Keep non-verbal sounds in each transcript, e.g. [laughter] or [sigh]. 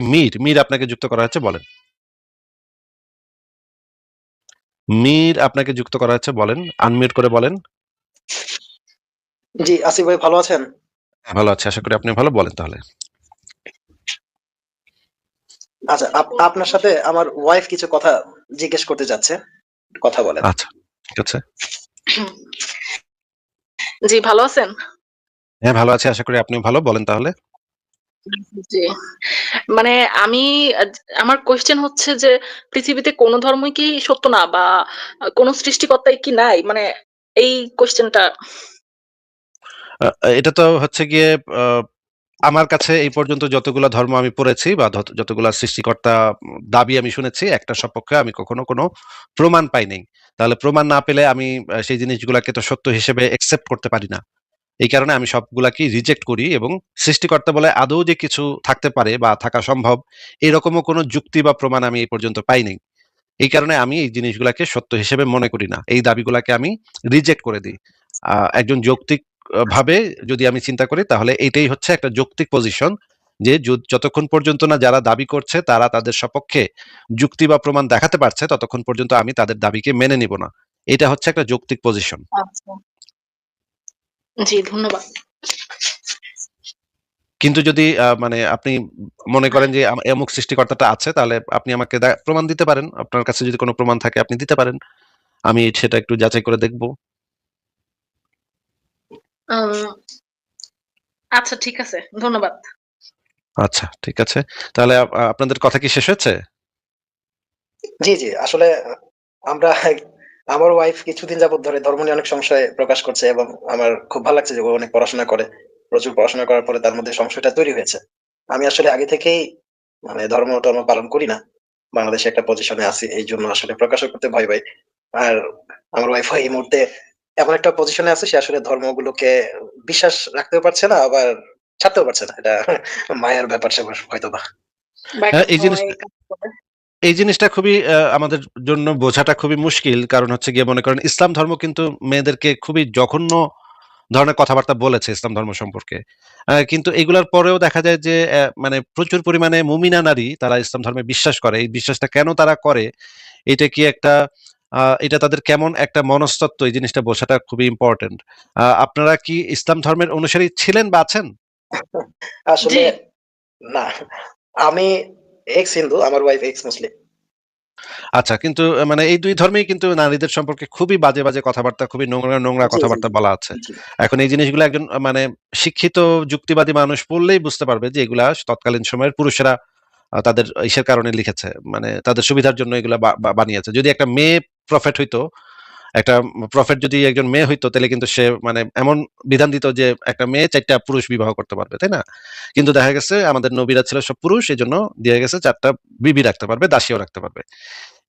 মীর, মীর আপনাকে যুক্ত করা হয়েছে বলেন। মীর আপনাকে যুক্ত করা হয়েছে বলেন। আনমিউট করে বলেন। জি, আসিফ ভাই ভালো আছেন? হ্যাঁ, ভালো আছি। আশা করি আপনি ভালো। বলেন তাহলে। আচ্ছা, আপ আপনার সাথে আমার ওয়াইফ কিছু কথা জিজ্ঞেস করতে যাচ্ছে কথা বলেন। আচ্ছা, ঠিক আছে। জি, ভালো আছেন? হ্যাঁ, ভালো আছি। আশা করি আপনি ভালো। বলেন তাহলে। মানে আমি আমার কোয়েশ্চেন হচ্ছে যে পৃথিবীতে কোন ধর্মই কি সত্য না বা কোন সৃষ্টিকর্তাই কি নাই? মানে এই কোয়েশ্চেনটা এটা তো হচ্ছে গিয়ে আমার কাছে এই পর্যন্ত যতগুলা ধর্ম আমি পড়েছি বা যতগুলা সৃষ্টিকর্তা দাবি আমি শুনেছি, একটা সপক্ষে আমি কখনো কোনো প্রমাণ পাইনি তাহলে প্রমাণ না পেলে আমি সেই জিনিসগুলাকে তো সত্য হিসেবে একসেপ্ট করতে পারি না। এই কারণে আমি সবগুলাকেই রিজেক্ট করি এবং সৃষ্টিকর্তা বলে আদৌ যে কিছু থাকতে পারে বা থাকা সম্ভব, এরকমও কোনো যুক্তি বা প্রমাণ আমি এই পর্যন্ত পাইনি এই কারণে আমি এই জিনিসগুলাকে সত্য হিসেবে মনে করি না। এই দাবিগুলাকে আমি রিজেক্ট করে দিই একজন যৌক্তিক ভাবে যদি আমি চিন্তা করি তাহলে এইটাই হচ্ছে একটা যৌক্তিক পজিশন য যতক্ষণ পর্যন্ত না যারা দাবি করছে তারা তাদের সপক্ষে যুক্তি বা প্রমাণ দেখাতে পারছে, ততক্ষণ পর্যন্ত আমি তাদের দাবিকে মেনে নিব না। এটা হচ্ছে একটা যৌক্তিক পজিশন। জি, ধন্যবাদ। কিন্তু যদি মানে আপনি মনে করেন যে আম অমুক সৃষ্টিকর্তাটা আছে তাহলে আপনি আমাকে প্রমাণ দিতে পারেন। আপনার কাছে যদি কোনো প্রমাণ থাকে আপনি দিতে পারেন। আমি সেটা একটু যাচাই করে দেখব। আচ্ছা ঠিক আছে। ধন্যবাদ। আচ্ছা, ঠিক আছে। তাহলে আপনাদের কথা কি শেষ হয়েছে? জি, জি। আসলে আমরা আমার ওয়াইফ কিছুদিন যাবত ধরে ধর্ম নিয়ে অনেক সংশয় প্রকাশ করছে এবং আমার খুব ভালো লাগছে যে ও অনেক পড়াশোনা করে। প্রচুর পড়াশোনা করার পরে তার মধ্যে সংশয়টা তৈরি হয়েছে। আমি আসলে আগে থেকেই মানে ধর্ম-টর্ম পালন করি না। বাংলাদেশে একটা পজিশনে আছি। এই জন্য আসলে প্রকাশও করতে ভয় পাই। আর আমার ওয়াইফও এই মুহূর্তে এমন একটা পজিশনে আছে সে আসলে ধর্মগুলোকে বিশ্বাস রাখতেও পারছে না আবার ছাড়তেও পারছে না। এটা মায়ের ব্যাপার-স্যাপার হয়তো বা হ্যাঁ, এই জিনিস। এই জিনিসটা খুবই আমাদের জন্য বোঝাটা খুবই মুশকিল। কারণ হচ্ছে গিয়ে মনে করেন ইসলাম ধর্ম কিন্তু মেয়েদেরকে খুবই জঘন্য ধরনের কথাবার্তা বলেছে ইসলাম ধর্ম সম্পর্কে। কিন্তু এগুলার পরেও দেখা যায় যে মানে প্রচুর পরিমাণে মুমিনা নারী তারা ইসলাম ধর্মে বিশ্বাস করে। এই বিশ্বাসটা কেন তারা করে? এটা কি একটা এটা তাদের কেমন একটা মনস্তত্ব এই জিনিসটা বোঝাটা খুবই ইম্পোর্টেন্ট। আপনারা কি ইসলাম ধর্মের অনুসারী ছিলেন বা আছেন? আসলে না। আমি এক্স হিন্দু, আমার ওয়াইফ এক্স মুসলিম। আচ্ছা, কিন্তু মানে এই ২ ধর্মেই কিন্তু নারীদের সম্পর্কে খুবই বাজে, বাজে কথাবার্তা, খুবই নোংরা, নোংরা কথাবার্তা বলা আছে। এখন এই জিনিসগুলো একজন মানে শিক্ষিত যুক্তিবাদী মানুষ পড়লেই বুঝতে পারবে যে এগুলা তৎকালীন সময়ের পুরুষেরা তাদের ইসের কারণে লিখেছে। মানে তাদের সুবিধার জন্য এগুলা বানিয়েছে। যদি একটা মেয়ে প্রফেট হইতো, একটা প্রফেট যদি একজন মেয়ে হইতো তাহলে কিন্তু সে মানে এমন বিধান দিত যে একটা মেয়ে চারটা পুরুষ বিবাহ করতে পারবে, তাই না? কিন্তু দেখা গেছে আমাদের নবীরা ছিল সব পুরুষ, এজন্য দিয়ে গেছে চারটা বিবি রাখতে পারবে, দাসীও রাখতে পারবে।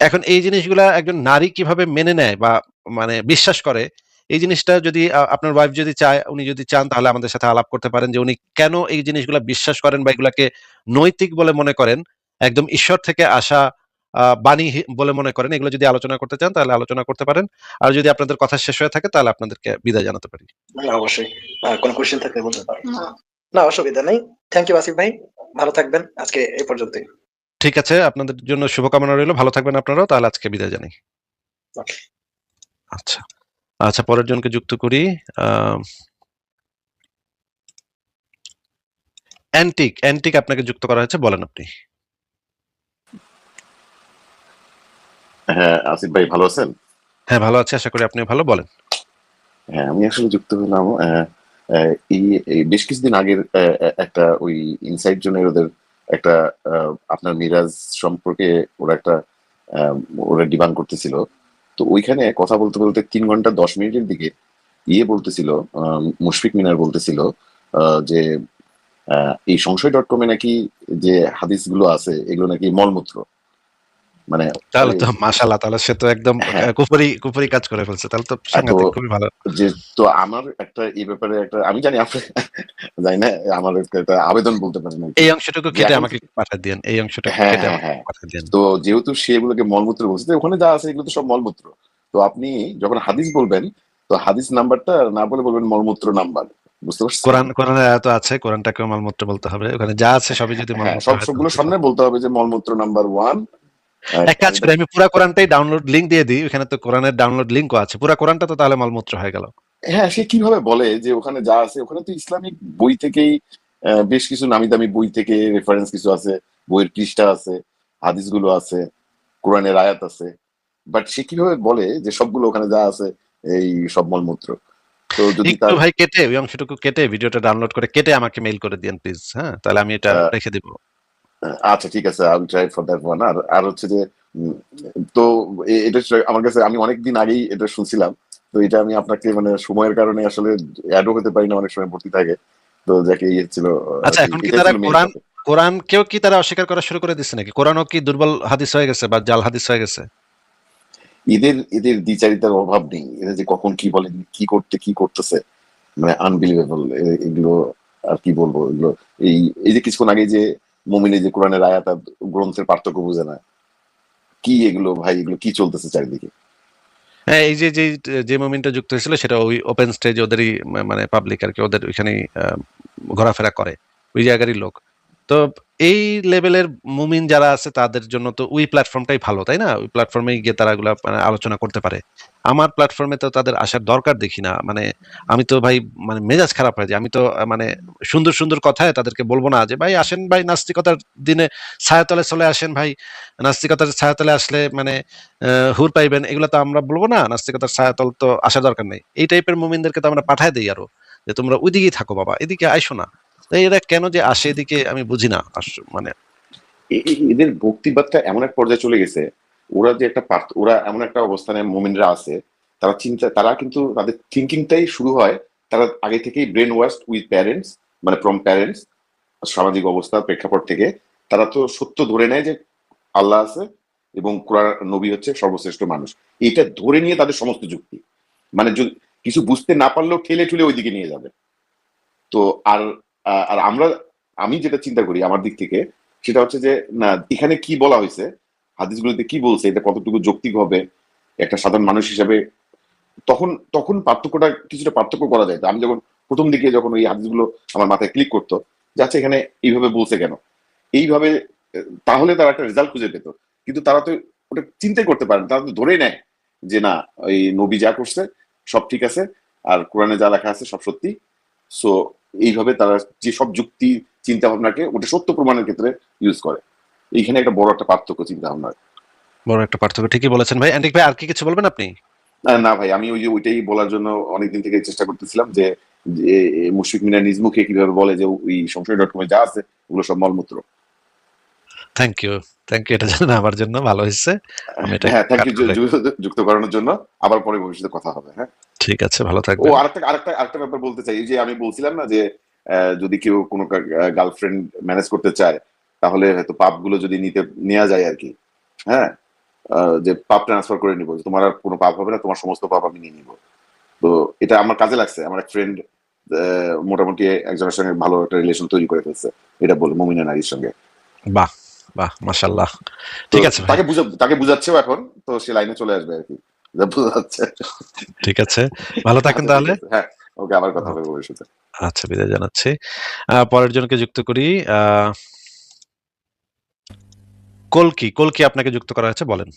এখন এই জিনিসগুলা একজন নারী কীভাবে মেনে নেয় বা মানে বিশ্বাস করে, এই জিনিসটা যদি আপনার ওয়াইফ যদি চায়, উনি যদি চান তাহলে আমাদের সাথে আলাপ করতে পারেন যে উনি কেন এই জিনিসগুলা বিশ্বাস করেন বা এগুলাকে নৈতিক বলে মনে করেন, একদম ঈশ্বর থেকে আসা বাণী বলে মনে করেন। এগুলো যদি আলোচনা করতে চান তাহলে আলোচনা করতে পারেন। আর যদি আপনাদের কথা শেষ হয়ে থাকে তাহলে আপনাদেরকে বিদায় জানাতে পারি। অবশ্যই। আ কোন থাকলে বলতে পারেন। না। অসুবিধা নেই। থ্যাংক ইউ আসিফ ভাই। ভালো থাকবেন। আজকে এই পর্যন্তই। ঠিক আছে, আপনাদের জন্য শুভকামনা রইল। ভালো থাকবেন আপনারাও। তাহলে আজকে বিদায় জানাই। আচ্ছা। আচ্ছা, পরের জনকে যুক্ত করি। অ্যান্টিক, অ্যান্টিক আপনাকে যুক্ত করা হয়েছে। বলেন আপনি। হ্যাঁ, আসিফ ভাই ভালো আছেন? হ্যাঁ, ভালো আছি। আশা করি আপনিও ভালো। বলেন। হ্যাঁ, আমি আসলে যুক্ত হলাম এই বেশ কিছুদিন আগের একটা ওই ইনসাইট জোনের ওদের একটা আপনার মিরাজ সম্পর্কে ওরা একটা ওরা ডিবাঙ্ক করতেছিল। তো ওইখানে কথা বলতে, বলতে তিন ঘণ্টা ১০ মিনিটের দিকে ইয়ে বলতেছিল, মুশফিক মিনার বলতেছিল যে এই সংশয়.com এ নাকি যে হাদিসগুলো আছে এগুলো নাকি মলমূত্র। মানে তাহলে তো মাশাআল্লাহ তাহলে সে তো একদম হ্যাঁ। কুফরি, কুফরি কাজ করে ফেলছে। তাহলে তো সাংঘাতিক খুবই ভালো। যে তো আমার একটা এই ব্যাপারে একটা আমি জানি আপনি [laughs] জানি না আমার একটা আবেদন বলতে পারেন এই অংশটুকু কেটে আমাকে পাঠায় দিয়েন। এই অংশটুকু হ্যাঁ, কেটে হ্যাঁ, আমাকে। পাঠায় দিয়েন। তো যেহেতু সে এগুলোকে মলমূত্র বলছে, ওখানে যা আছে এগুলো তো সব মলমূত্র। তো আপনি যখন হাদিস বলবেন, তো হাদিস নাম্বারটা না বলে বলবেন মলমূত্র নাম্বার। বুঝতে পারছেন কোরআন কোরআনের আয়াত আছে কোরআনটাকে মলমূত্র বলতে হবে ওখানে যা আছে সবই যদি সবগুলো সামনে বলতে হবে যে মলমূত্র নাম্বার ওয়ান এক কাজ করি আমি পুরো কোরআনটাই ডাউনলোড লিংক দিয়ে দিই ওখানে তো কোরআনের ডাউনলোড লিংকও আছে। পুরো কোরআনটা তো তাহলে মলমূত্র হয়ে গেল। হ্যাঁ সে কীভাবে বলে যে ওখানে যা আছে ওখানে তো ইসলামিক বই থেকেই বেশ কিছু নামি দামি বই থেকে রেফারেন্স কিছু আছে বইয়ের পৃষ্ঠা আছে হাদিসগুলো আছে কোরআনের আয়াত আছে। বাট সে কীভাবে বলে যে সবগুলো ওখানে যা আছে এই সব মলমূত্র? তো যদি একটু ভাই কেটে ওই অংশটুকু কেটে ভিডিওটা ডাউনলোড করে কেটে আমাকে মেইল করে দিন প্লিজ হ্যাঁ? তাহলে আমি এটা রেখে দিব। আচ্ছা ঠিক আছে I try for that one আর আর হচ্ছে যে তো এটা আমার কাছে আমি অনেক দিন আগেই এটা শুনছিলাম। তো এটা আমি আপনাকে মানে সময়ের কারণে আসলে অ্যাডও হতে পারি না অনেক সময় ভর্তি থাকে। তো যাকে ইয়ে ছিল আচ্ছা এখন কি তারা কোরআন। কোরআন কেউ কি তারা অস্বীকার করা শুরু করে দিচ্ছে নাকি? কোরআনও কি দুর্বল হাদিস হয়ে গেছে বা জাল হাদিস হয়ে গেছে? এদের এদের দ্বিচারিতার অভাব নেই। এরা যে কখন কি বলে কি করতে কি করতেছে মানে আনবিলিভেবল এগুলো আর কি বলব? এগুলো এই এই যে কিছুক্ষণ আগে যে মমিনে যে কোরআনের আয়াত গ্রন্থের পার্থক্য বুঝে না। কি এগুলো ভাই, এগুলো কি চলতেছে চারিদিকে? হ্যাঁ এই যে যে যে মুভমেন্টটা যুক্ত হয়েছিল সেটা ওই ওপেন স্টেজ ওদেরই মানে পাবলিক আর কি, ওদের ওইখানেই ঘোরাফেরা করে। ওই জায়গারই লোক। তো এই লেভেলের মুমিন যারা আছে, তাদের জন্য তো ওই প্ল্যাটফর্মটাই ভালো, তাই না? ওই প্ল্যাটফর্মে গিয়ে তারা এগুলা মানে আলোচনা করতে পারে। আমার প্ল্যাটফর্মে তো তাদের আসার দরকার দেখি না। মানে আমি তো ভাই মানে মেজাজ খারাপ হয়ে যায় আমি তো মানে সুন্দর সুন্দর কথায় তাদেরকে বলব না যে, ভাই, আসেন ভাই, নাস্তিকতার দিনে ছায়াতলে চলে আসেন ভাই। নাস্তিকতার ছায়াতলে আসলে মানে হুর পাইবেন, এগুলো তো আমরা বলব না। নাস্তিকতার ছায়াতল তো আসা দরকার নেই। এই টাইপের মুমিনদেরকে তো আমরা পাঠায় দিই আরও, যে তোমরা ওইদিকেই থাকো বাবা, এদিকে আইসো না। তো এরা কেন যে আসে এদিকে আমি বুঝি না মানে এদের ভক্তিবাদটা এমন এক পর্যায়ে চলে গেছে, ওরা যে একটা ওরা এমন একটা অবস্থানে মোমিনরা আছে, তারা চিন্তা, তারা কিন্তু তাদের থিঙ্কিংটাই শুরু হয়, তারা আগে থেকেই ব্রেন ওয়াশ উইথ প্যারেন্টস মানে ফ্রম প্যারেন্টস সামাজিক অবস্থা প্রেক্ষাপট থেকে, তারা তো সত্য ধরে নেয় যে আল্লাহ আছে এবং কোরআন, নবী হচ্ছে সর্বশ্রেষ্ঠ মানুষ। এটা ধরে নিয়ে তাদের সমস্ত যুক্তি। মানে কিছু বুঝতে না পারলেও ঠেলে ঠুলে ওইদিকে নিয়ে যাবে। তো আর আর আমরা, আমি যেটা চিন্তা করি আমার দিক থেকে, সেটা হচ্ছে যে, না, এখানে কি বলা হয়েছে, হাদিসগুলোতে কি বলছে, এটা কতটুকু যৌক্তিক হবে, একটা সাধারণ মানুষ হিসাবে, তখন তখন পার্থক্যটা কিছুটা পার্থক্য করা যায়। আমি যখন প্রথম দিকে যখন ওই হাদিসগুলো আমার মাথায় ক্লিক করতো, যে আচ্ছা এখানে এইভাবে বলছে কেন? এইভাবে, তাহলে তারা একটা রেজাল্ট খুঁজে পেত। কিন্তু তারা তো ওটা চিন্তাই করতে পারে না, তারা তো ধরেই নেয় যে, না এই নবী যা করছে, সব ঠিক আছে, আর কোরআনে যা লেখা আছে, সব সত্যি। সো এইভাবে তারা যে সব যুক্তি চিন্তা ভাবনাকে ওটা সত্য প্রমাণের ক্ষেত্রে ইউজ করে। এইখানে একটা বড় একটা পার্থক্য চিন্তা ভাবনা বড় একটা পার্থক্য ঠিকই বলেছেন ভাই। অ্যান্টিক ভাই আর কি কিছু বলবেন আপনি? না- ভাই আমি ওই যে ওইটাই বলার জন্য অনেকদিন থেকে চেষ্টা করতেছিলাম যে মুশফিক মিনা নিজ মুখে কীভাবে বলে যে ওই সংশয় ডট কমে যা আছে ওগুলো সব মলমূত্র। থ্যাংক ইউ থ্যাংক ইউ এটা জানেন আমার জন্য ভালো হয়েছে। হ্যাঁ থ্যাংক ইউ যুক্ত করানোর জন্য। আবার পরে ভবিষ্যতে কথা হবে হ্যাঁ? ঠিক আছে ভালো ও আরেকটা আরেকটা আরেকটা ব্যাপার বলতে চাই যে আমি বলছিলাম না যে যদি কেউ কোনো গার্লফ্রেন্ড ম্যানেজ করতে চায় তাহলে হয়তো পাপগুলো যদি নিতে নেওয়া যায় আর কি হ্যাঁ? যে পাপ ট্রান্সফার করে নিবো তোমার আর কোনো পাপ হবে না তোমার সমস্ত পাপ আমি নিয়ে নিবো। তো এটা আমার কাজে লাগছে আমার এক ফ্রেন্ড মোটামুটি একজনের সঙ্গে ভালো একটা রিলেশন তৈরি করে ফেলছে এটা বলে মমিনা নারীর সঙ্গে। বাহ বাহ মাশাল্লাহ ঠিক আছে তাকে বুঝা তাকে বুঝাচ্ছেও এখন তো সে লাইনে চলে আসবে আর কি। যা বোঝা যাচ্ছে। ঠিক আছে। ভালো থাকেন আচ্ছা, তাহলে। হ্যাঁ ওকে আবার কথা হবে ভবিষ্যতে। আচ্ছা বিদায় জানাচ্ছি। পরের জনকে যুক্ত করি। আহ, কলকি কলকি আপনাকে যুক্ত করা হয়েছে বলেন।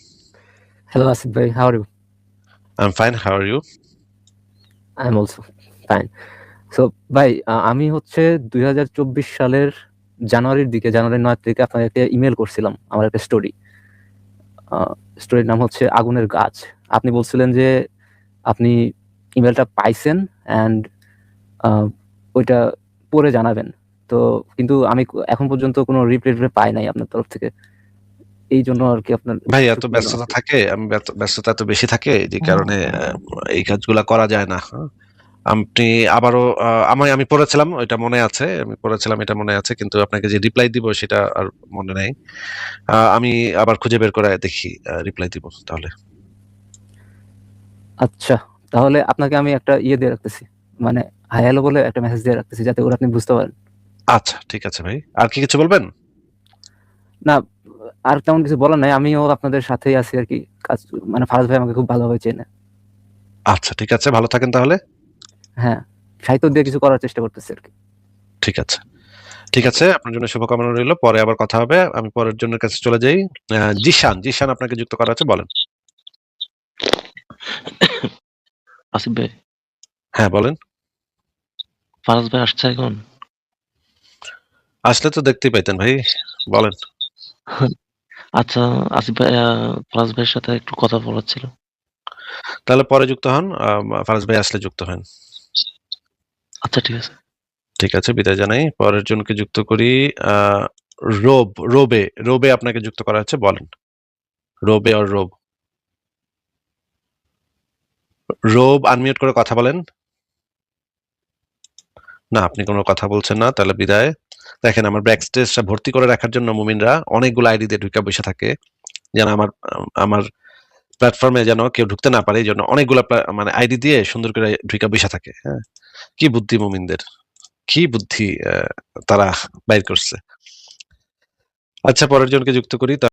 Hello, Asif bhai. How are you? I am fine how are you I'm also fine. So, ভাই আমি হচ্ছে দুই হাজার চব্বিশ সালের জানুয়ারির দিকে জানুয়ারির নয় তারিখে আপনাকে একটা ইমেল করছিলাম আমার একটা স্টোরি স্টোরির নাম হচ্ছে আগুনের গাছ। আপনি বলছিলেন যে আপনি ইমেলটা পাইছেন অ্যান্ড ওইটা পরে জানাবেন। তো কিন্তু আমি এখন পর্যন্ত কোনো রিপ্লাই পাই নাই আপনার তরফ থেকে। এই জন্য আর কি আপনার ভাই এত ব্যস্ততা থাকে আমি ব্যস্ততা এত বেশি থাকে যে কারণে এই কাজগুলা করা যায় না। হ্যাঁ। আপনি আবারও আমি আমি পড়েছিলাম ওইটা মনে আছে আমি পড়েছিলাম এটা মনে আছে কিন্তু আপনাকে যে রিপ্লাই দিব সেটা আর মনে নেই। আমি আবার খুঁজে বের করে দেখি রিপ্লাই দিব তাহলে। আচ্ছা তাহলে আপনাকে আমি একটা ইয়ে দিয়ে রাখতেছি মানে হাই হ্যালো বলে একটা মেসেজ দিয়ে রাখতেছি যাতে ওরা আপনি বুঝতে পারেন। আচ্ছা ঠিক আছে ভাই। আর কি কিছু বলবেন? না আর তেমন কিছু বলার নাই আমিও আপনাদের সাথেই আছি আর কি কাজ মানে ফারাজ ভাই আমাকে খুব ভালোভাবে চেনে। আচ্ছা ঠিক আছে ভালো থাকেন তাহলে। হ্যাঁ সাহিত্য দিয়ে কিছু করার চেষ্টা করতেছি আর কি। ঠিক আছে। ঠিক আছে আপনার জন্য শুভকামনা রইল পরে আবার কথা হবে আমি পরের জনের কাছে চলে যাই। জিশান জিশান আপনাকে যুক্ত করা আছে বলেন। আসিফ ভাই? হ্যাঁ বলেন। ফারাজ ভাই আসছে এখন? আসলে তো দেখতেই পাইতেন ভাই বলেন। আচ্ছা আসিফ ভাই ফারাজ ভাইয়ের সাথে একটু কথা বলার ছিল। তাহলে পরে যুক্ত হন ফারাজ ভাই আসলে যুক্ত হন। আচ্ছা ঠিক আছে। ঠিক আছে বিদায় জানাই। পরের জনকে যুক্ত করি আহ, রোব রোবে রোবে আপনাকে যুক্ত করা আছে বলেন। রোবে আর রোব। রোব আনমিউট করে কথা বলেন। না, আপনি কোনো কথা বলছেন না, তাহলে বিদায়। দেখেন, আমার ব্যাক স্টেজটা ভর্তি করে রাখার জন্য মুমিনরা অনেকগুলো আইডি দিয়ে ঢুকে বসে থাকে, যেন আমার আমার প্ল্যাটফর্মে যেন কেউ ঢুকতে না পারে, এই জন্য অনেকগুলো মানে আইডি দিয়ে সুন্দর করে ঢুকে বসে থাকে হ্যাঁ। কি বুদ্ধি মুমিনদের, কি বুদ্ধি তারা বাইর করছে। আচ্ছা পরের জনকে যুক্ত করি